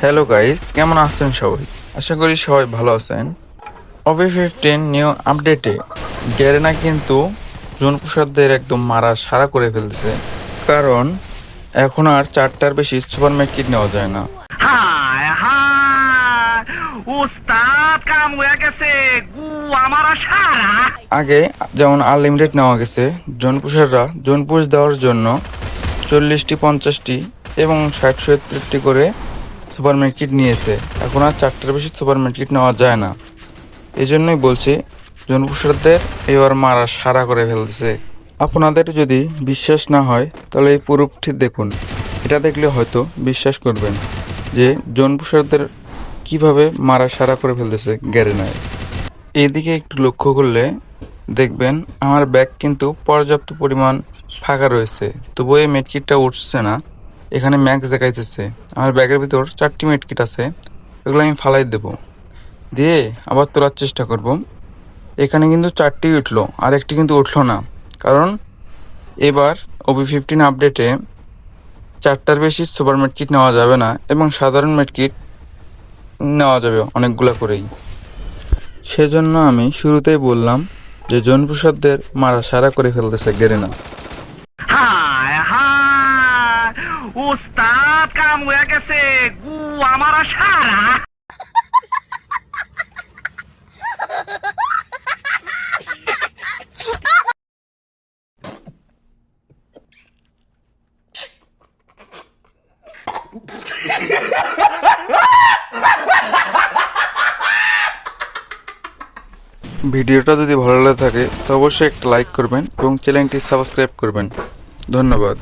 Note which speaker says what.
Speaker 1: Hello guys কেমন আছেন সবাই? আশা করি সবাই ভালো আছেন। ওভি ফিফটিন নিউ আপডেটে গ্যারেনা কিন্তু জোন প্রসাদদের একদম মারা সারা করে ফেলছে। কারণ এখন আর চারটার বেশি সুপার কিট নেওয়া যায় না। আগে যেমন আনলিমিটেড নেওয়া গেছে জনপুষাররা জনপুষ দেওয়ার জন্য চল্লিশটি পঞ্চাশটি এবং ষাট সত্তরটি করে সুপার কিট নিয়েছে। এখন আর চারটার বেশি সুপার কিট নেওয়া যায় না। এই জন্যই বলছি জনপুষারদের এবার মারা সারা করে ফেলছে আপনাদের যদি বিশ্বাস না হয়, তাহলে এই প্রুফটি দেখুন। এটা দেখলে হয়তো বিশ্বাস করবেন যে জনপুষারদের কীভাবে মারা সারা করে ফেলতেছে গ্যারেনায়। এদিকে একটু লক্ষ্য করলে দেখবেন আমার ব্যাগ কিন্তু পর্যাপ্ত পরিমাণ ফাঁকা রয়েছে। তবুও এই মেডকিটটা উঠছে না। এখানে ম্যাক্স দেখাইতেছে। আমার ব্যাগের ভিতর চারটি মেডকিট আছে। এগুলো আমি ফালাই দেব। দিয়ে আবার তোলার চেষ্টা করব। এখানে কিন্তু চারটি উঠল, আর একটি কিন্তু উঠল না। কারণ এবার ওবি ফিফটিন আপডেটে চারটার বেশি সুপার মেডকিট নেওয়া যাবে না, এবং সাধারণ মেডকিট নেওয়া যাবে অনেকগুলো করেই। সেজন্য আমি শুরুতেই বললাম যে, জনপ্রসাদদের মারা সারা করে ফেলতেছে গেরেনা।
Speaker 2: হায় হায় উস্তাদ কাম হয়ে গেছে। গু আমার সারা
Speaker 1: ভিডিওটা যদি ভালো লাগে থাকে, তো অবশ্যই একটা লাইক করবেন এবং চ্যানেলটি সাবস্ক্রাইব করবেন। ধন্যবাদ।